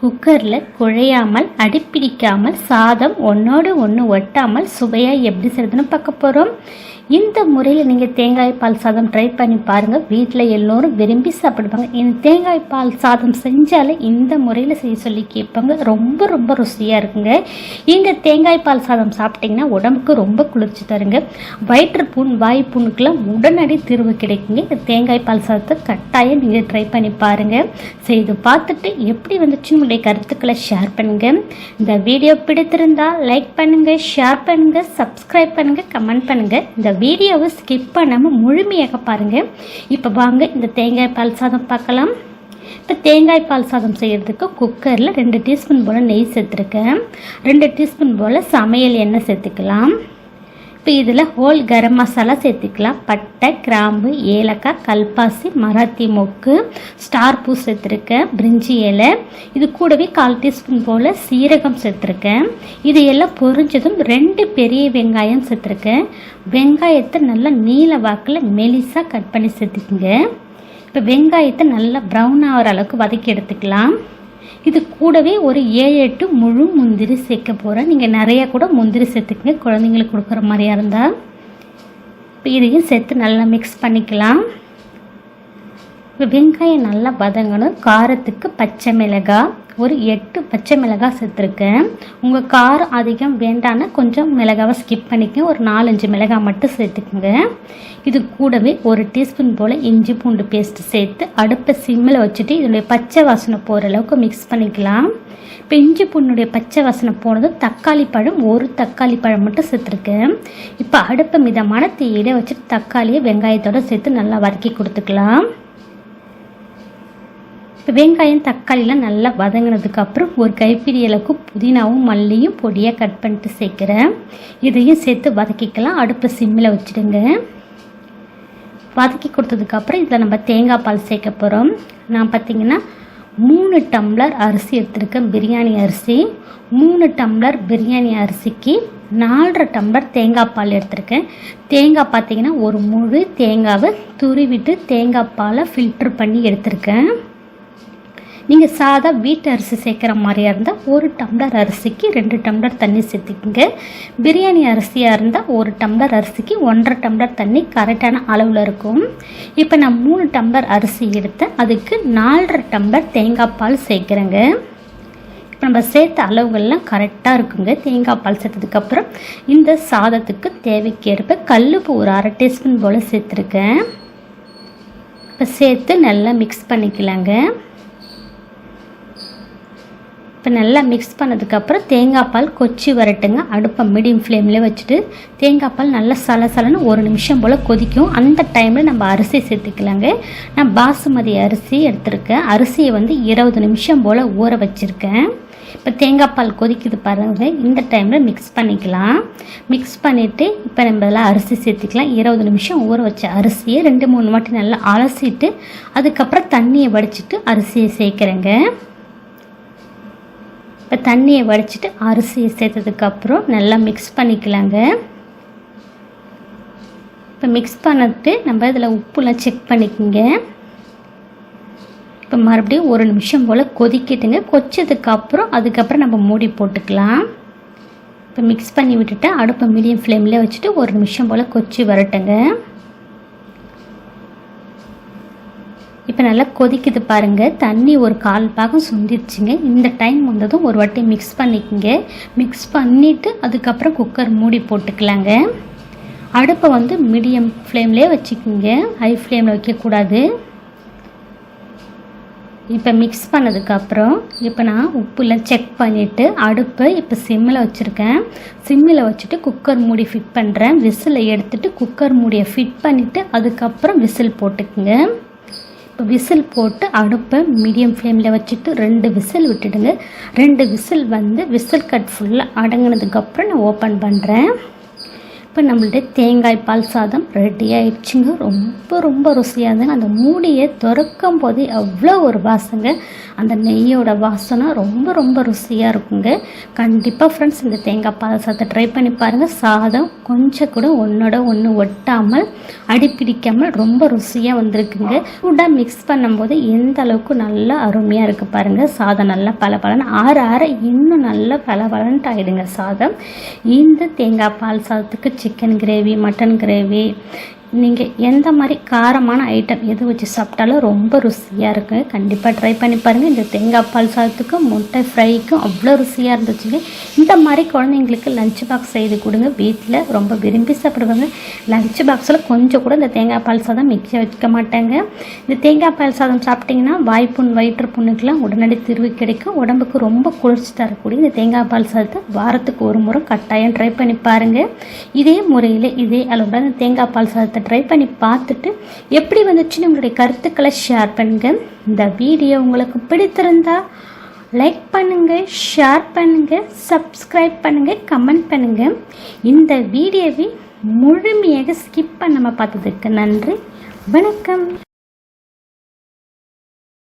குக்கரில் குழையாமல் அடிப்பிடிக்காமல் சாதம் ஒன்றோடு ஒன்று ஒட்டாமல் சுவையாக எப்படி செய்யறதுன்னு பார்க்க போகிறோம் இந்த முறையில் நீங்கள் தேங்காய் பால் சாதம் ட்ரை பண்ணி பாருங்கள் வீட்டில் எல்லோரும் விரும்பி சாப்பிடுவாங்க. இந்த தேங்காய் பால் சாதம் செஞ்சாலே இந்த முறையில் செய்ய சொல்லி கேட்பாங்க. ரொம்ப ரொம்ப ருசியாக இருக்குங்க. இந்த தேங்காய் பால் சாதம் சாப்பிட்டிங்கன்னா உடம்புக்கு ரொம்ப குளிர்ச்சி தருங்க. வயிற்று புண் வாய் புண்ணுக்கெல்லாம் உடனடி தீர்வு கிடைக்குங்க. இந்த தேங்காய் பால் சாதத்தை கட்டாயம் நீங்கள் ட்ரை பண்ணி பாருங்கள் செய்து பார்த்துட்டு எப்படி வந்துச்சு உங்களுடைய கருத்துக்களை ஷேர் பண்ணுங்கள் இந்த வீடியோ பிடித்திருந்தால் லைக் பண்ணுங்கள் ஷேர் பண்ணுங்கள் சப்ஸ்கிரைப் பண்ணுங்கள் கமெண்ட் பண்ணுங்கள் இந்த வீடியோவை ஸ்கிப் பண்ணாமல் முழுமையாக பாருங்கள் இப்போ வாங்க இந்த தேங்காய் பால் சாதம் பார்க்கலாம். இப்போ தேங்காய் பால் சாதம் செய்கிறதுக்கு குக்கரில் ரெண்டு டீஸ்பூன் போல் நெய் சேர்த்துருக்கேன். ரெண்டு டீஸ்பூன் போல் சமையல் எண்ணெய் சேர்த்துக்கலாம். இப்போ இதில் ஹோல் கரம் மசாலா சேர்த்துக்கலாம். பட்டை கிராம்பு ஏலக்காய் கல்பாசி மராத்தி மொக்கு ஸ்டார் பூ சேர்த்துருக்கேன் பிரிஞ்சி இலை. இது கூடவே கால் டீஸ்பூன் போல் சீரகம் சேர்த்துருக்கேன். இது எல்லாம் பொரிஞ்சதும் ரெண்டு பெரிய வெங்காயம் சேர்த்துருக்கேன். வெங்காயத்தை நல்லா நீல வாக்கில் மெலிசாக கட் பண்ணி சேர்த்துக்குங்க. இப்போ வெங்காயத்தை நல்லா ப்ரௌன் ஆகிற அளவுக்கு வதக்கி எடுத்துக்கலாம். இது கூடவே ஒரு ஏழு எட்டு முழு முந்திரி சேர்க்க போகிறேன் நீங்கள் நிறையா கூட முந்திரி சேர்த்துக்கங்க. குழந்தைங்களுக்கு கொடுக்குற மாதிரியா இருந்தால் இப்போ இதையும் சேர்த்து நல்லா மிக்ஸ் பண்ணிக்கலாம். வெங்காயம் நல்லா வதங்கணும். காரத்துக்கு பச்சை மிளகாய் ஒரு எட்டு பச்சை மிளகாய் சேர்த்துருக்கேன். உங்கள் காரம் அதிகம் வேண்டான்னா கொஞ்சம் மிளகாவை ஸ்கிப் பண்ணிக்க ஒரு நாலஞ்சு மிளகாய் மட்டும் சேர்த்துக்குங்க. இது கூடவே ஒரு டீஸ்பூன் போல் இஞ்சி பூண்டு பேஸ்ட்டு சேர்த்து அடுப்பை சிம்மில் வச்சுட்டு இதனுடைய பச்சை வாசனை போகிற அளவுக்கு மிக்ஸ் பண்ணிக்கலாம். இப்போ இஞ்சி பூண்டுடைய பச்சை வாசனை போனதும் தக்காளி பழம் ஒரு தக்காளி பழம் மட்டும் சேர்த்துருக்கேன். இப்போ அடுப்பை மிதமான தீயில வச்சுட்டு தக்காளியை வெங்காயத்தோடு சேர்த்து நல்லா வதக்கி கொடுத்துக்கலாம். இப்போ வெங்காயம் தக்காளிலாம் நல்லா வதங்கினதுக்கப்புறம் ஒரு கைப்பிடி அளவுக்கு புதினாவும் மல்லியும் பொடியாக கட் பண்ணிட்டு சேர்க்குறேன். இதையும் சேர்த்து வதக்கிக்கலாம். அடுப்பை சிம்மில் வச்சுடுங்க. வதக்கி கொடுத்ததுக்கப்புறம் இதில் நம்ம தேங்காய் பால் சேர்க்க போகிறோம் நான் பார்த்திங்கன்னா மூணு டம்ளர் அரிசி எடுத்திருக்கேன் பிரியாணி அரிசி. மூணு டம்ளர் பிரியாணி அரிசிக்கு நாலரை டம்ளர் தேங்காய் பால் எடுத்திருக்கேன். தேங்காய் பார்த்தீங்கன்னா ஒரு முழு தேங்காவை துருவிட்டு தேங்காய் பாலை ஃபில்ட்ரு பண்ணி எடுத்திருக்கேன். நீங்கள் சாதா வீட்டு அரிசி சேர்க்குற மாதிரியா இருந்தால் ஒரு டம்ளர் அரிசிக்கு ரெண்டு டம்ளர் தண்ணி சேர்த்துக்குங்க. பிரியாணி அரிசியாக இருந்தால் ஒரு டம்ளர் அரிசிக்கு ஒன்றரை டம்ளர் தண்ணி கரெக்டான அளவில் இருக்கும். இப்போ நான் மூணு டம்ளர் அரிசி எடுத்தேன் அதுக்கு நாலரை டம்ளர் தேங்காய் பால் சேர்க்குறேங்க. இப்போ நம்ம சேர்த்த அளவுகள்லாம் கரெக்டாக இருக்குங்க. தேங்காய் பால் சேர்த்ததுக்கப்புறம் இந்த சாதத்துக்கு தேவைக்கேற்ப கல்லுப்பு ஒரு அரை டீஸ்பூன் போல் சேர்த்துருக்கேன். இப்போ சேர்த்து நல்லா மிக்ஸ் பண்ணிக்கலாங்க. இப்போ நல்லா மிக்ஸ் பண்ணதுக்கப்புறம் தேங்காய் பால் கொச்சி வரட்டுங்க. அடுப்பை மீடியம் ஃப்ளேமில் வச்சுட்டு தேங்காய் பால் நல்லா சலசலன்னு ஒரு நிமிஷம் போல் கொதிக்கும். அந்த டைமில் நம்ம அரிசி சேர்த்துக்கலாங்க. நான் பாசுமதி அரிசி எடுத்திருக்கேன். அரிசியை வந்து இருபது நிமிஷம் போல் ஊற வச்சுருக்கேன். இப்போ தேங்காய் பால் கொதிக்குது பாருங்கள் இந்த டைமில் மிக்ஸ் பண்ணிக்கலாம். மிக்ஸ் பண்ணிவிட்டு இப்போ நம்ம இதெல்லாம் அரிசி சேர்த்துக்கலாம். இருபது நிமிஷம் ஊற வச்ச அரிசியை ரெண்டு மூணு வாட்டி நல்லா அலசிட்டு அதுக்கப்புறம் தண்ணியை வடிச்சிட்டு அரிசியை சேர்க்குறேங்க. இப்போ தண்ணியை வடிச்சிட்டு அரிசியை சேர்த்ததுக்கப்புறம் நல்லா மிக்ஸ் பண்ணிக்கலாங்க. இப்போ மிக்ஸ் பண்ணிட்டு நம்ம இதில் உப்புலாம் செக் பண்ணிக்கோங்க. இப்போ மறுபடியும் ஒரு நிமிஷம் போல் கொதிக்கிட்டுங்க. கொச்சதுக்கப்புறம் அதுக்கப்புறம் நம்ம மூடி போட்டுக்கலாம். இப்போ மிக்ஸ் பண்ணி விட்டுட்டு அடுப்பை மீடியம் ஃப்ளேமில் வச்சுட்டு ஒரு நிமிஷம் போல் கொச்சி வரட்டுங்க. இப்போ நல்லா கொதிக்குது பாருங்கள் தண்ணி ஒரு கால் பாகம் சுந்திருச்சுங்க இந்த டைம் வந்ததும் ஒரு வாட்டி மிக்ஸ் பண்ணிக்கோங்க. மிக்ஸ் பண்ணிவிட்டு அதுக்கப்புறம் குக்கர் மூடி போட்டுக்கலாங்க. அடுப்பை வந்து மீடியம் ஃப்ளேம்லேயே வச்சுக்கோங்க. ஹை ஃப்ளேமில் வைக்கக்கூடாது இப்போ மிக்ஸ் பண்ணதுக்கப்புறம் இப்போ நான் உப்புலாம் செக் பண்ணிவிட்டு அடுப்பை இப்போ சிம்மில் வச்சுருக்கேன். சிம்மில் வச்சுட்டு குக்கர் மூடி ஃபிட் பண்ணுறேன் விசிலை எடுத்துகிட்டு குக்கர் மூடியை ஃபிட் பண்ணிவிட்டு அதுக்கப்புறம் விசில் போட்டுக்குங்க. விசில் போட்டு அடுப்பை மீடியம் ஃப்ளேமில் வச்சுட்டு ரெண்டு விசில் விட்டுடுங்க. ரெண்டு விசில் வந்து விசில் கட் ஃபுல்லாக அடங்கினதுக்கப்புறம் நான் ஓப்பன் பண்ணுறேன் இப்போ நம்மள்ட்ட தேங்காய் பால் சாதம் ரெடி ஆயிடுச்சுங்க. ரொம்ப ரொம்ப ருசியாக இருந்தாங்க அந்த மூடியை திறக்கும் போதே அவ்வளோ ஒரு வாசங்க. அந்த நெய்யோட வாசனை ரொம்ப ரொம்ப ருசியாக இருக்குங்க. கண்டிப்பாக ஃப்ரெண்ட்ஸ் இந்த தேங்காய் பால் சாதத்தை ட்ரை பண்ணி பாருங்கள் சாதம் கொஞ்சம் கூட ஒன்றோட ஒன்று ஒட்டாமல் அடிப்பிடிக்காமல் ரொம்ப ருசியாக வந்திருக்குங்க. கூட மிக்ஸ் பண்ணும்போது எந்த அளவுக்கு நல்லா அருமையாக இருக்குது பாருங்கள் சாதம் நல்லா பல பலன் ஆற ஆற இன்னும் நல்லா பல பலன்ட்டு ஆகிடுங்க சாதம். இந்த தேங்காய் பால் சாதத்துக்கு சிக்கன் கிரேவி மட்டன் கிரேவி நீங்கள் எந்த மாதிரி காரமான ஐட்டம் எது வச்சு சாப்பிட்டாலும் ரொம்ப ருசியாக இருக்குங்க கண்டிப்பாக ட்ரை பண்ணி பாருங்கள் இந்த தேங்காய் பால் சாதத்துக்கும் முட்டை ஃப்ரைக்கும் அவ்வளோ ருசியாக இருந்துச்சுங்க. இந்த மாதிரி குழந்தைங்களுக்கு லஞ்ச் பாக்ஸ் செய்து கொடுங்க. வீட்டில் ரொம்ப விரும்பி சாப்பிடுவாங்க. லஞ்ச் பாக்ஸில் கொஞ்சம் கூட இந்த தேங்காய் பால் சாதம் மிக்ச வைக்க மாட்டாங்க. இந்த தேங்காய் பால் சாதம் சாப்பிட்டிங்கன்னா வாய்ப்புண் வயிற்று புண்ணுக்கெல்லாம் உடனடி தீர்வு கிடைக்கும். உடம்புக்கு ரொம்ப குளிர்ச்சி தரக்கூடிய இந்த தேங்காய் பால் சாதத்தை வாரத்துக்கு ஒரு முறை கட்டாயம் ட்ரை பண்ணி பாருங்கள் இதே முறையில் இதே அளவுடன் இந்த தேங்காய் பால் சாதத்தை ட்ரை பண்ணி பார்த்துட்டு எப்படி வந்துச்சுன்னு உங்களுடைய கருத்துக்களை ஷேர் பண்ணுங்கள் இந்த வீடியோ உங்களுக்கு பிடித்திருந்தா லைக் பண்ணுங்கள் ஷேர் பண்ணுங்கள் சப்ஸ்கிரைப் பண்ணுங்கள் கமெண்ட் பண்ணுங்கள் இந்த வீடியோவை முழுமையாக ஸ்கிப் பண்ணாமல் பார்த்ததுக்கு நன்றி. வணக்கம்.